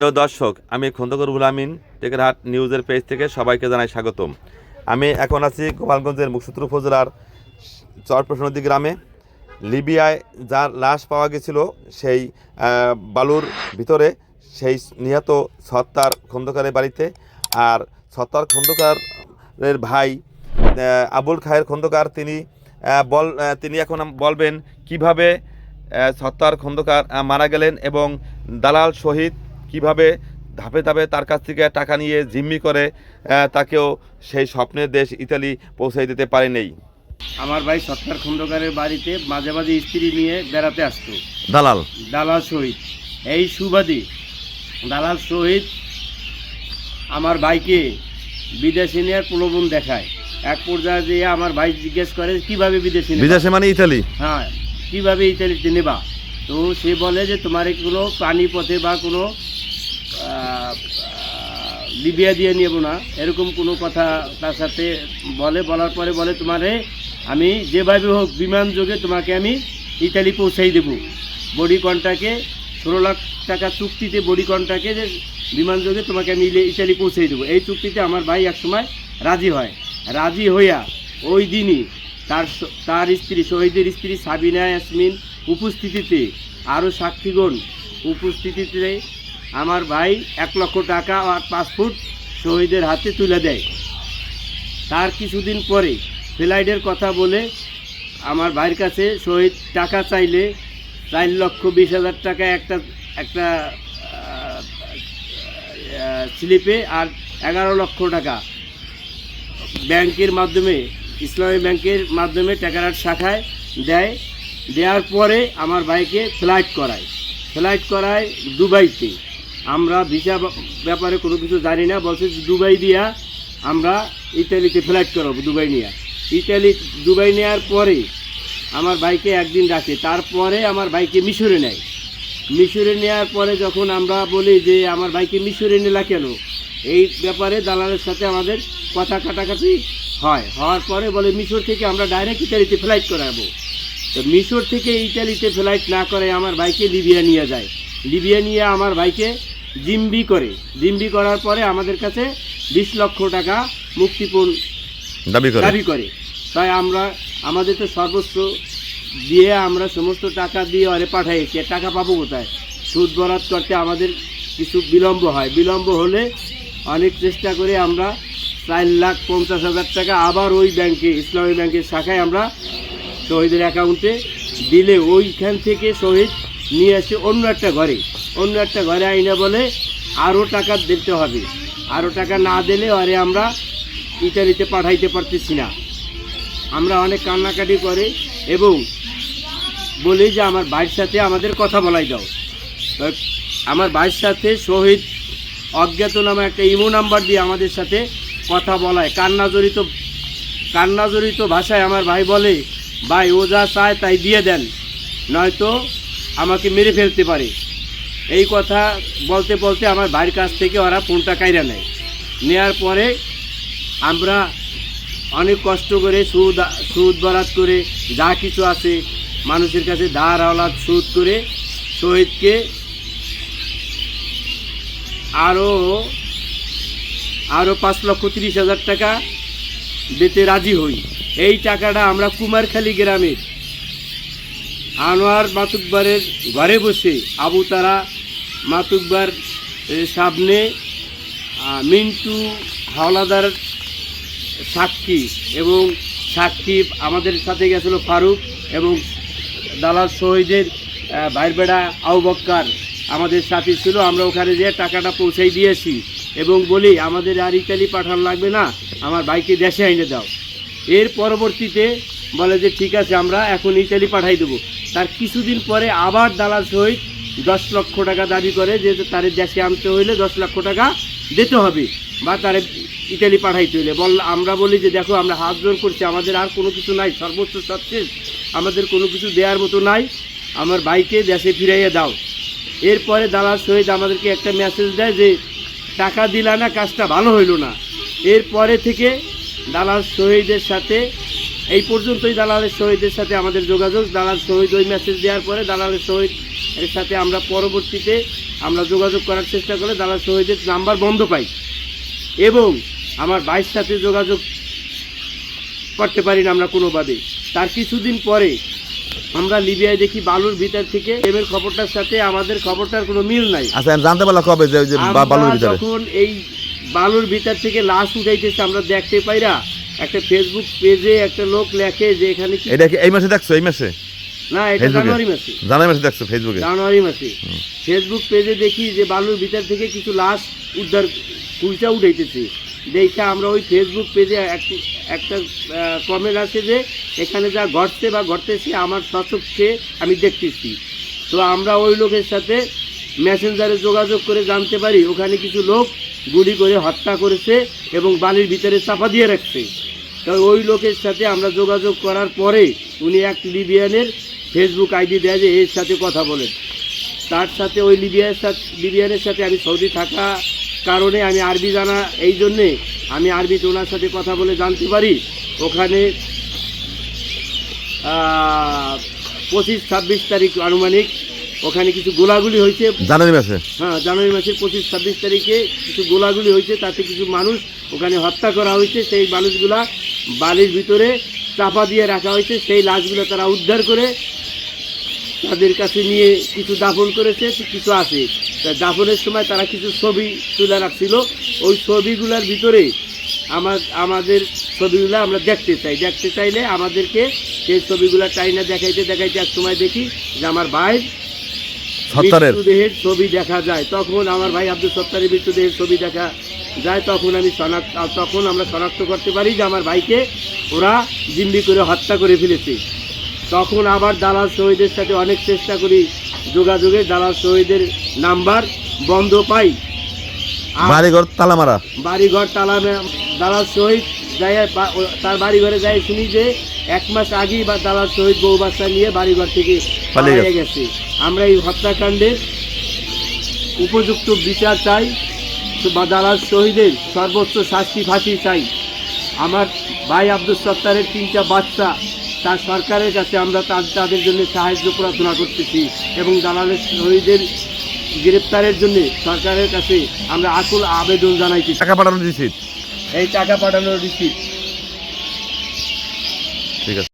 প্রিয় দর্শক, আমি খন্দকর গুলামিন টেকেরহাট নিউজের পেজ থেকে সবাইকে জানাই স্বাগতম। আমি এখন আছি গোপালগঞ্জের মুকসুত্র উপজেলার চরপ্রসনদী গ্রামে। লিবিয়ায় যার লাশ পাওয়া গেছিল সেই বালুর ভিতরে, সেই নিহত সত্তার খন্দকারের বাড়িতে। আর সত্তার খন্দকারের ভাই আবুল খায়ের খন্দকার, তিনি বল তিনি এখন বলবেন কীভাবে সত্তার খন্দকার মারা গেলেন এবং দালাল শহীদ কীভাবে ধাপে ধাপে তার কাছ থেকে টাকা নিয়ে জিম্মি করে তাকেও সেই স্বপ্নের দেশ ইতালি পৌঁছে দিতে পারেনি। আমার ভাই সত্তার খন্দকারের বাড়িতে মাঝে মাঝে স্ত্রী নিয়ে বেড়াতে আসতো। দালাল। দালাল শহীদ এই সুবাদে দালাল শহীদ আমার ভাইকে বিদেশে নেওয়ার প্রলোভন দেখায়। এক পর্যায়ে যেয়ে আমার ভাই জিজ্ঞেস করে কীভাবে বিদেশে বিদেশে মানে ইতালি? হ্যাঁ কীভাবে ইতালিতে নেবা? তো সে বলে যে তোমার কোনো পানি পথে বা কোনো লিবিয়া দিয়ে নেব না। এরকম কোনো কথা তার সাথে বলে, বলার পরে বলে তোমারে, আমি যেভাবে হোক বিমান যোগে তোমাকে আমি ইতালি পৌঁছাই দেবো। বডি কন্টাকে, ষোলো লাখ টাকা চুক্তিতে বডি কন্টাকে যে বিমান যোগে তোমাকে আমি ইতালি পৌঁছাই দেবো। এই চুক্তিতে আমার ভাই একসময় রাজি হয়। রাজি হইয়া ওই দিনই তার তার স্ত্রী, শহীদের স্ত্রী সাবিনা ইয়াসমিন উপস্থিতিতে আরও সাক্ষীগণ উপস্থিতিতে আমার ভাই এক লক্ষ টাকা আর পাসপোর্ট শহীদের হাতে তুলে দেয়। তার কিছুদিন পরে ফ্লাইটের কথা বলে আমার ভাইয়ের কাছে শহীদ টাকা চাইলে চার লক্ষ বিশ হাজার টাকা একটা একটা স্লিপে আর এগারো লক্ষ টাকা ব্যাংকের মাধ্যমে, ইসলামী ব্যাংকের মাধ্যমে টাকার শাখায় দেয়। দেওয়ার পরে আমার ভাইকে ফ্লাইট করায়। ফ্লাইট করায় দুবাইতে। আমরা ভিসা ব্যাপারে কোনো কিছু জানি না, বলছে দুবাই দিয়া আমরা ইতালিতে ফ্লাইট করাবো দুবাই নিয়ে। ইতালি দুবাই নেওয়ার পরে আমার ভাইকে একদিন রাখে তারপরে আমার ভাইকে মিশরে নেয়। মিশরে নেওয়ার পরে যখন আমরা বলি যে আমার ভাইকে মিশরে নিলা কেন? এই ব্যাপারে দালালের সাথে আমাদের কথা কাটাকাটি হয়। হওয়ার পরে বলে, মিশর থেকে আমরা ডাইরেক্ট ইতালিতে ফ্লাইট করাবো। তো মিশর থেকে ইতালিতে ফ্লাইট না করে আমার ভাইকে লিবিয়া নিয়ে যায়। লিবিয়া নিয়ে আমার ভাইকে জিম্বি করে। জিম্বি করার পরে আমাদের কাছে বিশ লক্ষ টাকা মুক্তিপণ দাবি করে। দাবি করে। তাই আমরা আমাদের তো সর্বস্ব দিয়ে আমরা সমস্ত টাকা দিয়ে আরে পাঠাই সে টাকা পাবো কোথায়? সুদ বরাদ করতে আমাদের কিছু বিলম্ব হয়। বিলম্ব হলে অনেক চেষ্টা করে আমরা চার লাখ পঞ্চাশ হাজার টাকা আবার ওই ব্যাংকে ইসলামী ব্যাংকের শাখায় আমরা শহীদের অ্যাকাউন্টে দিলে ওইখান থেকে শহীদ নিয়ে আসে অন্য একটা ঘরে। অন্য একটা ঘরে আইনা বলে আরও টাকা দিতে হবে। আরও টাকা না দিলে আরে আমরা ইতালিতে পাঠাইতে পারতেছি না। আমরা অনেক কান্নাকাটি করে এবং বলি যে আমার ভাইয়ের সাথে আমাদের কথা বলাই দাও। আমার ভাইয়ের সাথে শহীদ অজ্ঞাত নামে একটা ইমো নাম্বার দিয়ে আমাদের সাথে কথা বলায়। কান্না জড়িত কান্না জড়িত ভাষায় আমার ভাই বলে, ভাই, ও যা চায় তাই দিয়ে দেন, নয়তো আমাকে মেরে ফেলতে পারে। এই কথা বলতে বলতে আমার ভাইয়ের কাছ থেকে ওরা ফোনটা কাইরা নেয়। নেয়ার পরে আমরা অনেক কষ্ট করে সুদ সুদ বরাত করে যা কিছু আছে মানুষের কাছে ধার, আওলাদ, সুদ করে শহীদকে আরও আরও পাঁচ লক্ষ তিরিশ হাজার টাকা দিতে রাজি হই। এই টাকাটা আমরা কুমারখালী গ্রামের আনোয়ার মাতুকবারের ঘরে বসে আবু তারা মাতুকবার সামনে মিন্টু হাওলাদার সাক্ষী এবং সাক্ষী আমাদের সাথে গেছিল ফারুক এবং দালাল শহীদের আহ, ভাইয়ের বেড়া আউবক্কার আমাদের সাথে ছিল। আমরা ওখানে যেয়ে টাকাটা পৌঁছাই দিয়েছি এবং বলি আমাদের আর ইতালি পাঠান লাগবে না আমার ভাইকে দেশে এনে দাও। এর পরবর্তীতে বলে যে ঠিক আছে আমরা এখন ইতালি পাঠাই দেবো। তার কিছুদিন পরে আবার দালাল সহিত দশ লক্ষ টাকা দাবি করে যে তার দেশে আনতে হইলে দশ লক্ষ টাকা দিতে হবে বা তারে ইতালি পাঠাইতে হইলে। বল, আমরা বলি যে দেখো, আমরা হাত জোর করছি, আমাদের আর কোনো কিছু নাই, সর্বোচ্চ সবচেয়ে আমাদের কোনো কিছু দেওয়ার মতো নাই, আমার ভাইকে দেশে ফিরাইয়া দাও। এরপরে দালাল শহীদ আমাদেরকে একটা মেসেজ দেয় যে, টাকা দিলা না, কাজটা ভালো হইল না। এরপরে থেকে দালাল শহীদের সাথে, এই পর্যন্তই দালালের শহীদের সাথে আমাদের যোগাযোগ। দালাল শহীদ ওই মেসেজ দেওয়ার পরে দালালের শহীদ এর সাথে আমরা পরবর্তীতে আমরা যোগাযোগ করার চেষ্টা করলে দালাল শহীদের নাম্বার বন্ধ পাই। এবং আমার ভাইয়ের সাথে যোগাযোগ করতে পারি না আমরা কোনোভাবে তার কিছুদিন পরে আমরা লিবিয়ায় দেখি বালুর ভিতর থেকে এমের খবরটার সাথে আমাদের খবরটার কোনো মিল নাই। আচ্ছা জানতে পারলাম কবে যে ওই যে বালুর ভিতরে। যখন এই বালুর ভিতর থেকে লাশ উঠাইতেছে আমরা দেখতে পাইরা একটা ফেসবুক পেজে একটা লোক লেখে যে এখানে এটা কি এই মাসে দেখছ? এই মাসে? না এটা? জানুয়ারি মাসে। জানুয়ারি মাসে দেখছ ফেসবুকে জানুয়ারি মাসে। ফেসবুক পেজে দেখি যে বালুর ভিতর থেকে কিছু লাশ উদ্ধার উঠাইতেছে। দেখে আমরা ওই ফেসবুক পেজে এক- একটা কমেন্ট আছে যে এখানে যা ঘটছে বা ঘটতেছে আমার সচক্ষে আমি দেখতেছি। তো আমরা ওই লোকের সাথে মেসেঞ্জারে যোগাযোগ করে জানতে পারি ওখানে কিছু লোক গুলি করে হত্যা করেছে এবং বালির ভিতরে চাপা দিয়ে রাখছে। তো ওই লোকের সাথে আমরা যোগাযোগ করার পরে উনি এক লিবিয়ানের ফেসবুক আইডি দেয় যে এর সাথে কথা বলেন। তার সাথে ওই লিবিয়ার সাথে লিবিয়ানের সাথে আমি সৌদি থাকা কারণে আমি আরবি জানা এই জন্যে আমি আরবিতে ওনার সাথে কথা বলে জানতে পারি। ওখানে পঁচিশ ছাব্বিশ তারিখ আনুমানিক ওখানে কিছু গোলাগুলি হয়েছে। জানুয়ারি মাসে? হ্যাঁ জানুয়ারি মাসের পঁচিশ ছাব্বিশ তারিখে কিছু গোলাগুলি হয়েছে তাতে কিছু মানুষ ওখানে হত্যা করা হয়েছে। সেই মানুষগুলা বালির ভিতরে চাপা দিয়ে রাখা হয়েছে। সেই লাশগুলো তারা উদ্ধার করে তাদের কাছে নিয়ে কিছু দাফন করেছে কিছু আছে। তা দাফনের সময় তারা কিছু ছবি তুলে রাখছিল। ওই ছবিগুলোর ভিতরে আমার আমাদের ছবিগুলো আমরা দেখতে চাই। দেখতে চাইলে আমাদেরকে সেই ছবিগুলো না দেখাইতে দেখাইতে এক সময় দেখি যে আমার ভাই মৃত্যুদেহের ছবি দেখা যায়। তখন আমার ভাই আব্দুল সত্তারের মৃত্যুদেহের ছবি দেখা যায়। তখন আমি শনাক্ত তখন আমরা শনাক্ত করতে পারি যে আমার ভাইকে ওরা জিম্বি করে হত্যা করে ফেলেছে। তখন আবার দালাল শহীদের সাথে অনেক চেষ্টা করি যোগাযোগে দালাল শহীদের নাম্বার বন্ধ পাই। বাড়িঘর তালা মারা বাড়িঘর তালা দালাল শহীদ যাই তার বাড়ি ঘরে যাই শুনি যে এক মাস আগেই বা দালাল শহীদ বউ বাচ্চা নিয়ে বাড়িঘর থেকে পালিয়ে গেছে। আমরা এই হত্যাকাণ্ডের উপযুক্ত বিচার চাই বা দালাল শহীদের সর্বোচ্চ শাস্তি ফাঁসি চাই। আমার ভাই আব্দুল সত্তারের তিনটা বাচ্চা তার সরকারের কাছে আমরা তাদের জন্য সাহায্য প্রার্থনা করতেছি এবং দালালের শহীদের গ্রেপ্তারের জন্য সরকারের কাছে আমরা আসল আবেদন জানাইছি টাকা পাঠানোর রিসিট এই টাকা পাঠানোর রিসিট ঠিক আছে।